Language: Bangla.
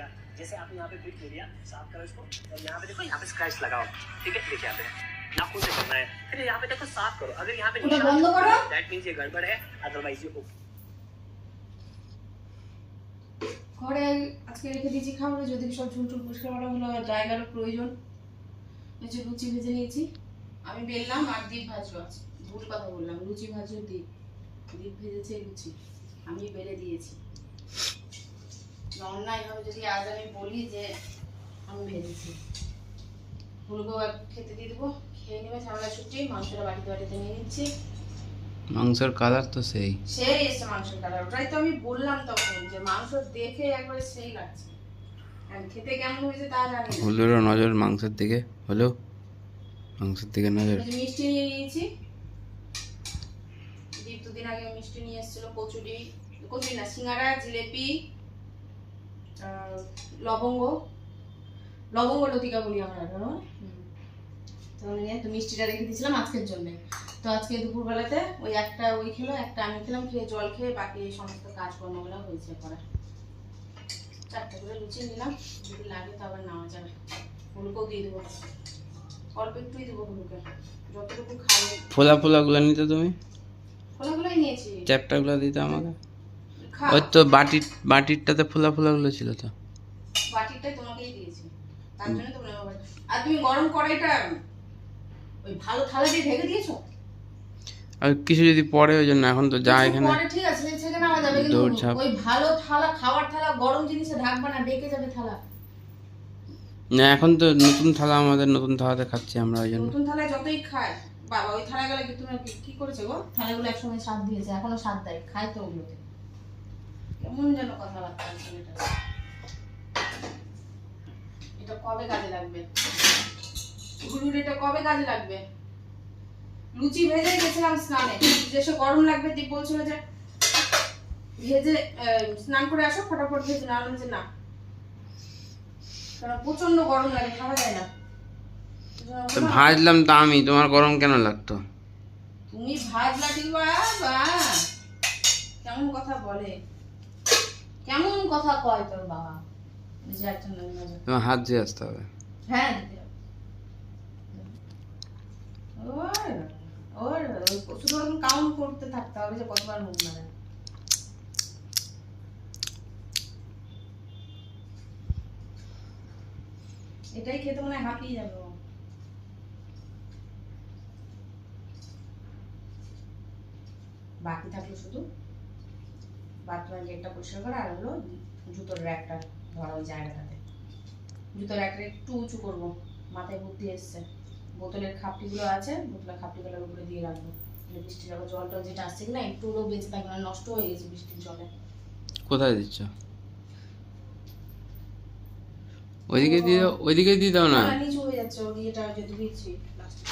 जाएगा जैसे आपने यहाँ पे ब्रिक ले लिया साफ करो इसको और यहाँ पे देखो यहाँ पे स्क्रैच लगाओ ठीक है देखिए यहाँ पे नाखून से करना है फिर यहाँ पे देखो साफ करो अगर यहाँ पे ওটা বন্ধ করো। दैट मीन्स ये गड़बड़ है अदरवाइज ये ओके ঘরে আজকে রেখে দিয়েছি খাবারে যদি সব ঝুল টুল পরিষ্কার করা হলো আর জায়গারও প্রয়োজন এই যে লুচি ভেজে নিয়েছি আমি বেললাম আর দ্বীপ ভাজলো আছে ভুল কথা বললাম লুচি ভাজলো দ্বীপ দ্বীপ ভেজেছে লুচি আমি বেলে দিয়েছি অন্যায়ভাবে যদি আজ আমি বলি যে আমি ভেজেছি ফুলকেও এক খেতে দিয়ে দেবো খেয়ে নেবে ঝামেলা ছুটি মাংসটা বাটিতে বাটিতে নিয়ে নিচ্ছি। মাংসের কালার তো সেই। সেই এসছে মাংসের কালার ওটাই তো আমি বললাম তখন যে মাংস দেখে একবারে সেই লাগছে। খেতে কেমন হয়েছে তা জানি না। হলুরও নজর মাংসের দিকে হলো? মাংসের দিকে নজর। মিষ্টি নিয়ে নিয়েছি। দীপ দুদিন আগে মিষ্টি নিয়ে এসেছিল কচুরি কচুরি না সিঙ্গারা জিলেপি লবঙ্গ। লবঙ্গ লতিকা বলি আমরা জানো তো নিয়ে তো মিষ্টিটা রেখে দিয়েছিলাম আজকের জন্য। তো আজকে দুপুরবেলাতে ওই একটা ওই খেলো একটা আমি খেলাম খেয়ে জল খেয়ে বাকি এই সমস্ত কাজকর্মগুলো হয়েছে করা চারটে করে লুচি নিলাম যদি লাগে তো আবার নেওয়া যাবে। হলুকেও দিয়ে দেবো। অল্প একটুই দেবো হলুকে যতটুকু খাবে। ফোলা ফোলাগুলো নিতে তুমি? ফলাগুলোই নিয়েছি। চ্যাপটাগুলো দিতে আমাকে? ওই তো বাটির বাটিরটাতে ফোলা ফোলাগুলো ছিল তো। বাটিটাই তোমাকেই দিয়েছি। তার জন্য বাটি- আর তুমি গরম কড়াইটা ওই ভালো থালা দিয়ে ঢেকে দিয়েছ? আর কিছু যদি পরে ওই জন্য এখন তো যা এখানে পরে ঠিক আছে ছেঁকে নেওয়া যাবে কিন্তু দৌড়ঝাঁপ। ওই ভালো থালা খাওয়ার থালা গরম জিনিসে ঢাকবা না ডেকে যাবে থালা। না এখন তো নতুন থালা আমাদের নতুন থালাতে খাচ্ছি আমরা ওই জন্য। নতুন থালায় যতই খায়। বাবা ওই থালাগুলো কি তুমি কি- কি করেছে গো? থালাগুলো একসময় স্বাদ দিয়েছে এখনও স্বাদ দেয় খায় তো ওগুলোতে। কেমন যেন ছেলেটা এটা কবে কাজে লাগবে এটা কবে কাজে লাগবে লুচি ভেজে গেছিলাম স্নানে যেসব গরম লাগবে বলছিল যে ভেজে স্নান করে আসো ফটাফট ভেজে না বলছি না কারণ প্রচণ্ড গরম লাগে খাওয়া যায় না ভাজলাম তা আমি তোমার গরম কেন লাগতো? তুমি ভাজলা কেমন কথা বলে? কেমন কথা কয় তোর বাবা। তোমার হাত দিয়ে আসতে হবে। হ্যাঁ ওর ওর শুধু কাউন্ট করতে থাকতে হবে যে কতবার মুখ মারে এটাই খেতে মনে হয় হাঁপিয়ে যাবে বাকি থাকল শুধু? বাথরুমের গেটটা পরিষ্কার করা আর হলো জুতোর র্যাকটা ধরা ওই জায়গাটাতে। জুতোর র্যাকটা একটু উঁচু করব মাথায় বুদ্ধি এসছে। বোতলের খাপটিগুলো আছে বোতলের খাপটিগুলোর উপরে দিয়ে রাখব। বৃষ্টির যখন জলটা যেটা আসছে কিনা একটুও বেঁচে থাকবে না নষ্ট হয়ে গেছে বৃষ্টির জলে। কোথায় দিচ্ছ? ওইদিকে দিয়ে ওইদিকে দিয়ে দাও না। না, নিচু হয়ে যাচ্ছে দিয়েছি প্লাস্টিক